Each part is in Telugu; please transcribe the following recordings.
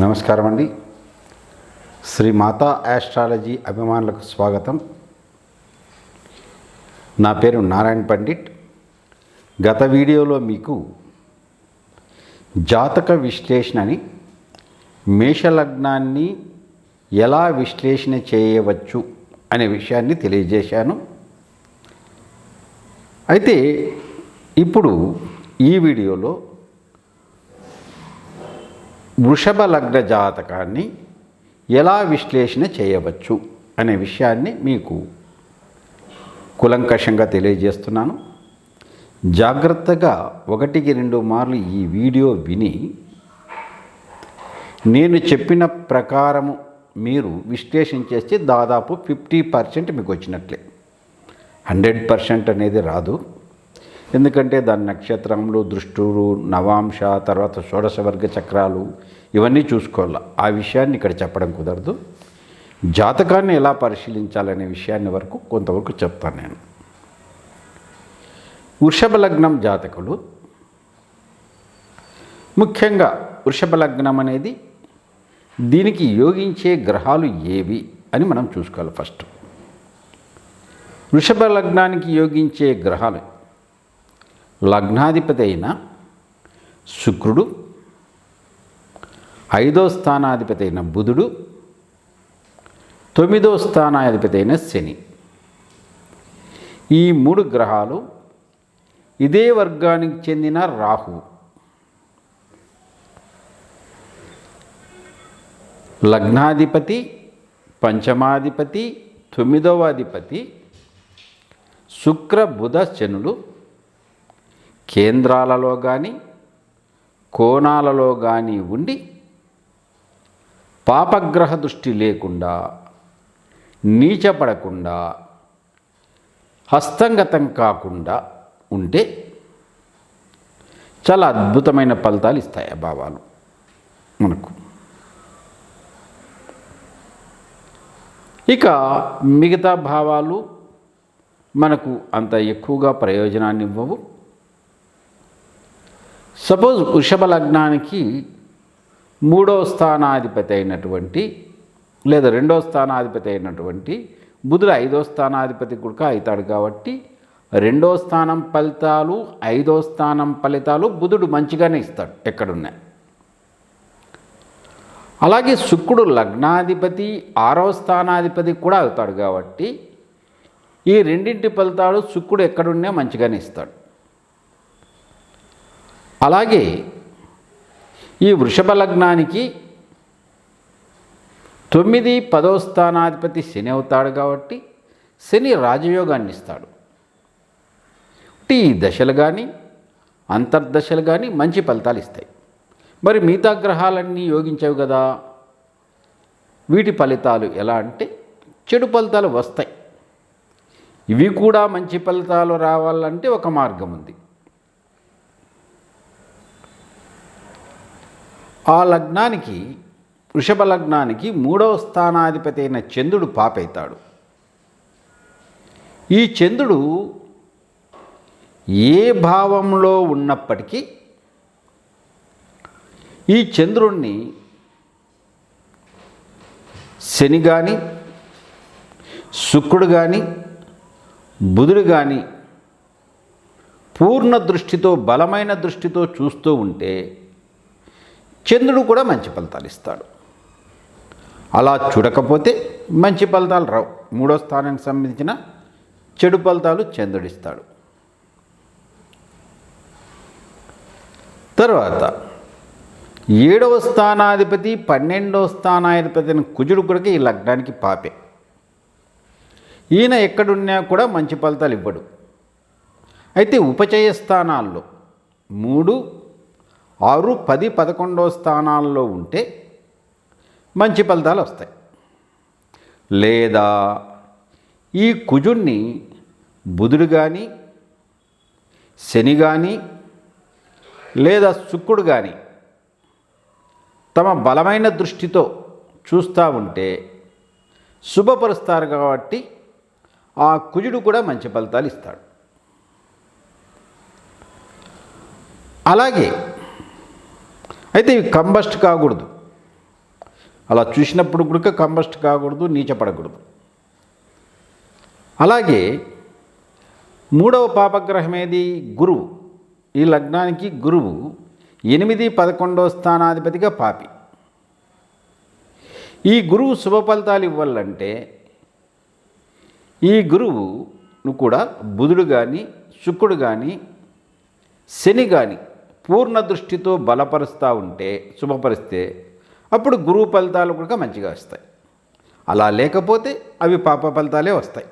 నమస్కారం అండి. శ్రీ మాతా ఆస్ట్రాలజీ అభిమానులకు స్వాగతం. నా పేరు నారాయణ పండిట్. గత వీడియోలో మీకు జాతక విశ్లేషణని మేషలగ్నాన్ని ఎలా విశ్లేషణ చేయవచ్చు అనే విషయాన్ని తెలియజేశాను. అయితే ఇప్పుడు ఈ వీడియోలో వృషభ లగ్న జాతకాన్ని ఎలా విశ్లేషణ చేయవచ్చు అనే విషయాన్ని మీకు కులంకషంగా తెలియజేస్తున్నాను. జాగ్రత్తగా ఒకటికి రెండు మార్లు ఈ వీడియో విని నేను చెప్పిన ప్రకారము మీరు విశ్లేషణ చేస్తే దాదాపు ఫిఫ్టీ పర్సెంట్ మీకు వచ్చినట్లే. హండ్రెడ్ పర్సెంట్ అనేది రాదు. ఎందుకంటే దాని నక్షత్రములు దృష్టులు నవాంశ తర్వాత షోడశ వర్గ చక్రాలు ఇవన్నీ చూసుకోవాలి. ఆ విషయాన్ని ఇక్కడ చెప్పడం కుదరదు. జాతకాన్ని ఎలా పరిశీలించాలనే విషయాన్ని వరకు కొంతవరకు చెప్తాను నేను. వృషభ లగ్నం జాతకులు. ముఖ్యంగా వృషభ లగ్నం అనేది దీనికి యోగించే గ్రహాలు ఏవి అని మనం చూసుకోవాలి ఫస్ట్. వృషభ లగ్నానికి యోగించే గ్రహాలు లగ్నాధిపతి అయిన శుక్రుడు ఐదో స్థానాధిపతి అయిన బుధుడు తొమ్మిదో స్థానాధిపతి అయిన శని. ఈ మూడు గ్రహాలు ఇదే వర్గానికి చెందిన రాహు. లగ్నాధిపతి పంచమాధిపతి తొమ్మిదవ అధిపతి శుక్ర బుధ శనులు కేంద్రాలలో కానీ కోణాలలో కానీ ఉండి పాపగ్రహ దృష్టి లేకుండా నీచపడకుండా హస్తంగతం కాకుండా ఉంటే చాలా అద్భుతమైన ఫలితాలు ఇస్తాయి ఆ భావాలు మనకు. ఇక మిగతా భావాలు మనకు అంత ఎక్కువగా ప్రయోజనాన్ని ఇవ్వవు. సపోజ్ వృషభ లగ్నానికి మూడో స్థానాధిపతి అయినటువంటి లేదా రెండో స్థానాధిపతి అయినటువంటి బుధుడు ఐదో స్థానాధిపతి కూడా అవుతాడు కాబట్టి రెండో స్థానం ఫలితాలు ఐదో స్థానం ఫలితాలు బుధుడు మంచిగానే ఇస్తాడు ఎక్కడున్నాయి అలాగే శుక్రుడు లగ్నాధిపతి ఆరో స్థానాధిపతి కూడా అవుతాడు కాబట్టి ఈ రెండింటి ఫలితాలు శుక్రుడు ఎక్కడున్నా మంచిగానే ఇస్తాడు. అలాగే ఈ వృషభ లగ్నానికి తొమ్మిది పదో స్థానాధిపతి శని అవుతాడు కాబట్టి శని రాజయోగాన్ని ఇస్తాడు. ఈ దశలు కానీ అంతర్దశలు కానీ మంచి ఫలితాలు ఇస్తాయి. మరి మిగతా గ్రహాలన్నీ యోగించవు కదా? వీటి ఫలితాలు ఎలా అంటే చెడు ఫలితాలు వస్తాయి. ఇవి కూడా మంచి ఫలితాలు రావాలంటే ఒక మార్గం ఉంది. ఆ లగ్నానికి వృషభ లగ్నానికి మూడవ స్థానాధిపతి అయిన చంద్రుడు పాపైతాడు. ఈ చంద్రుడు ఏ భావంలో ఉన్నప్పటికీ ఈ చంద్రుణ్ణి శని కానీ శుక్రుడు కానీ బుధుడు కానీ పూర్ణ దృష్టితో బలమైన దృష్టితో చూస్తూ ఉంటే చంద్రుడు కూడా మంచి ఫలితాలు ఇస్తాడు. అలా చూడకపోతే మంచి ఫలితాలు రావు. మూడో స్థానానికి సంబంధించిన చెడు ఫలితాలు చంద్రుడిస్తాడు తర్వాత ఏడవ స్థానాధిపతి పన్నెండవ స్థానాధిపతి అయిన కుజుడు కూడా ఈ లగ్నానికి పాపే. ఈయన ఎక్కడున్నా కూడా మంచి ఫలితాలు ఇవ్వడు. అయితే ఉపచయ స్థానాల్లో మూడు ఆరు పది పదకొండో స్థానాల్లో ఉంటే మంచి ఫలితాలు వస్తాయి. లేదా ఈ కుజుణ్ణి బుధుడు కానీ శని కానీ లేదా శుక్రుడు కానీ తమ బలమైన దృష్టితో చూస్తూ ఉంటే శుభపరుస్తారు కాబట్టి ఆ కుజుడు కూడా మంచి ఫలితాలు ఇస్తాడు. అలాగే అయితే ఇవి కంబస్ట్ కాకూడదు. అలా చూసినప్పుడు కూడా కంబస్ట్ కాకూడదు నీచపడకూడదు. అలాగే మూడవ పాపగ్రహం ఏది? గురువు. ఈ లగ్నానికి గురువు ఎనిమిది పదకొండవ స్థానాధిపతిగా పాపి. ఈ గురువు శుభ ఫలితాలు ఇవ్వాలంటే ఈ గురువును కూడా బుధుడు కానీ శుక్రుడు కానీ శని కానీ పూర్ణ దృష్టితో బలపరుస్తూ ఉంటే శుభపరిస్తే అప్పుడు గురువు ఫలితాలు కూడా మంచిగా వస్తాయి. అలా లేకపోతే అవి పాప ఫలితాలే వస్తాయి.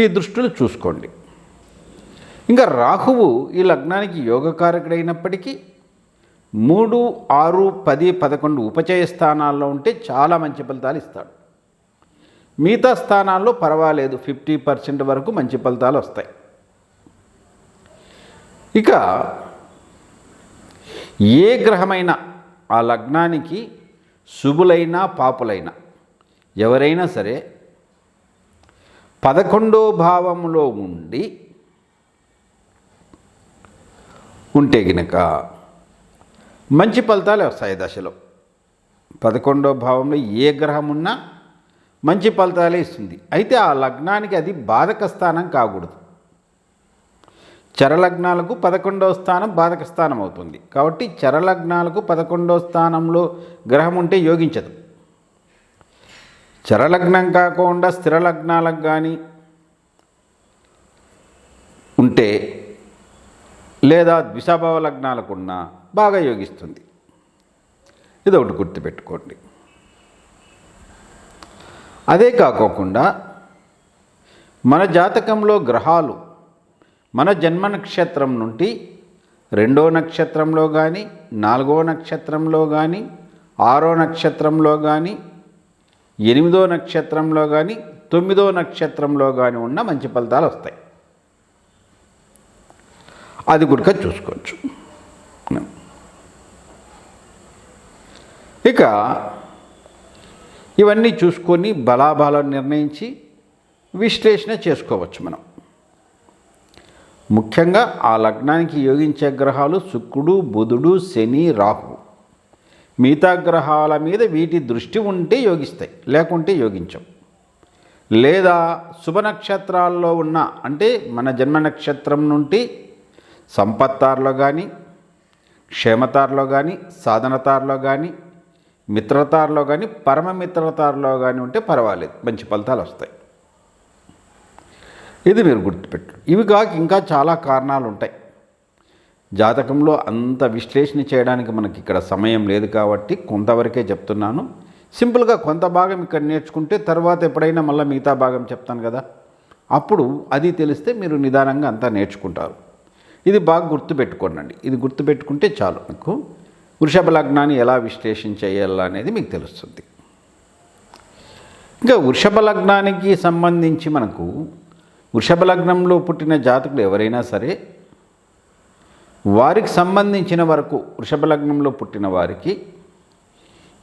ఈ దృష్టిలో చూసుకోండి. ఇంకా రాహువు ఈ లగ్నానికి యోగకారకుడైనప్పటికీ మూడు ఆరు పది పదకొండు ఉపచయ స్థానాల్లో ఉంటే చాలా మంచి ఫలితాలు ఇస్తాడు. మిగతా స్థానాల్లో పర్వాలేదు ఫిఫ్టీ పర్సెంట్ వరకు మంచి ఫలితాలు వస్తాయి. ఇక ఏ గ్రహమైనా ఆ లగ్నానికి శుభులైనా పాపులైనా ఎవరైనా సరే పదకొండో భావంలో ఉండి ఉంటే గనక మంచి ఫలితాలు వస్తాయి దశలో. పదకొండో భావంలో ఏ గ్రహం ఉన్నా మంచి ఫలితాలే ఇస్తుంది. అయితే ఆ లగ్నానికి అది బాధక స్థానం కాకూడదు. చరలగ్నాలకు పదకొండవ స్థానం బాధక స్థానం అవుతుంది. కాబట్టి చరలగ్నాలకు పదకొండవ స్థానంలో గ్రహం ఉంటే యోగించదు. చరలగ్నం కాకుండా స్థిరలగ్నాలకు కానీ ఉంటే లేదా ద్విషాభావ లగ్నాలకున్నా బాగా యోగిస్తుంది. ఇది ఒకటి గుర్తుపెట్టుకోండి. అదే కాకోకుండా మన జాతకంలో గ్రహాలు మన జన్మ నక్షత్రం నుండి రెండో నక్షత్రంలో కానీ నాలుగో నక్షత్రంలో కానీ ఆరో నక్షత్రంలో కానీ ఎనిమిదో నక్షత్రంలో కానీ తొమ్మిదో నక్షత్రంలో కానీ ఉన్న మంచి ఫలితాలు వస్తాయి. అది గుడిక చూసుకోవచ్చు. ఇక ఇవన్నీ చూసుకొని బలాబాలను నిర్ణయించి విశ్లేషణ చేసుకోవచ్చు మనం. ముఖ్యంగా ఆ లగ్నానికి యోగించే గ్రహాలు శుక్రుడు బుధుడు శని రాహు. మిగతా గ్రహాల మీద వీటి దృష్టి ఉంటే యోగిస్తాయి లేకుంటే యోగించవు. లేదా శుభ నక్షత్రాల్లో ఉన్న అంటే మన జన్మ నక్షత్రం నుండి సంపత్తారులో కానీ క్షేమతారులో కానీ సాధనతారులో కానీ మిత్రతారులో కానీ పరమమిత్రతారులో కానీ ఉంటే పర్వాలేదు మంచి ఫలితాలు వస్తాయి. ఇది మీరు గుర్తుపెట్టు. ఇవి కాక ఇంకా చాలా కారణాలు ఉంటాయి జాతకంలో అంత విశ్లేషణ చేయడానికి మనకి ఇక్కడ సమయం లేదు కాబట్టి కొంతవరకే చెప్తున్నాను. సింపుల్గా కొంత భాగం ఇక్కడ నేర్చుకుంటే తర్వాత ఎప్పుడైనా మళ్ళీ మిగతా భాగం చెప్తాను కదా. అప్పుడు అది తెలిస్తే మీరు నిదానంగా అంతా నేర్చుకుంటారు. ఇది బాగా గుర్తుపెట్టుకోండి ఇది గుర్తుపెట్టుకుంటే చాలు మీకు. వృషభ లగ్నాన్ని ఎలా విశ్లేషణ చేయాలా అనేది మీకు తెలుస్తుంది. ఇంకా వృషభ లగ్నానికి సంబంధించి మనకు వృషభ లగ్నంలో పుట్టిన జాతకులు ఎవరైనా సరే వారికి సంబంధించిన వరకు వృషభ లగ్నంలో పుట్టిన వారికి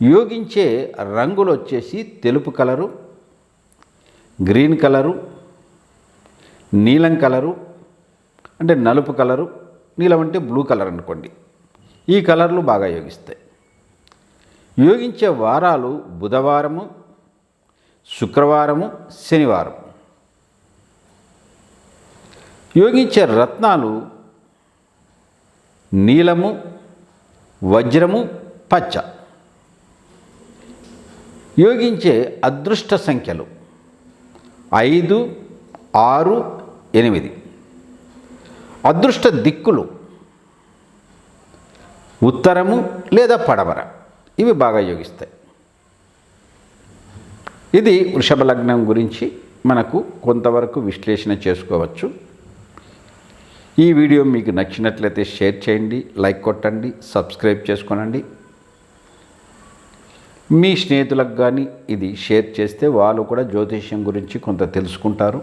యోగించే రంగులు వచ్చేసి తెలుపు కలరు గ్రీన్ కలరు నీలం కలరు అంటే నలుపు కలరు నీలం అంటే బ్లూ కలర్ అనుకోండి. ఈ కలర్లు బాగా యోగిస్తాయి. యోగించే వారాలు బుధవారము శుక్రవారము శనివారం. యోగించే రత్నాలు నీలము వజ్రము పచ్చ. యోగించే అదృష్ట సంఖ్యలు ఐదు ఆరు ఎనిమిది. అదృష్ట దిక్కులు ఉత్తరము లేదా పడమర. ఇవి బాగా యోగిస్తాయి. ఇది వృషభ లగ్నం గురించి మనకు కొంతవరకు విశ్లేషణ చేసుకోవచ్చు. ఈ వీడియో మీకు నచ్చినట్లయితే షేర్ చేయండి లైక్ కొట్టండి సబ్స్క్రైబ్ చేసుకోనండి. మీ స్నేహితులకు కానీ ఇది షేర్ చేస్తే వాళ్ళు కూడా జ్యోతిష్యం గురించి కొంత తెలుసుకుంటారు.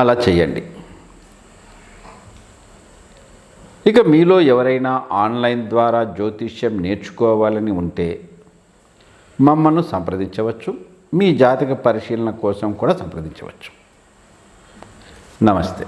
అలా చేయండి. ఇక మీలో ఎవరైనా ఆన్లైన్ ద్వారా జ్యోతిష్యం నేర్చుకోవాలని ఉంటే మమ్మల్ని సంప్రదించవచ్చు. మీ జాతక పరిశీలన కోసం కూడా సంప్రదించవచ్చు. నమస్తే.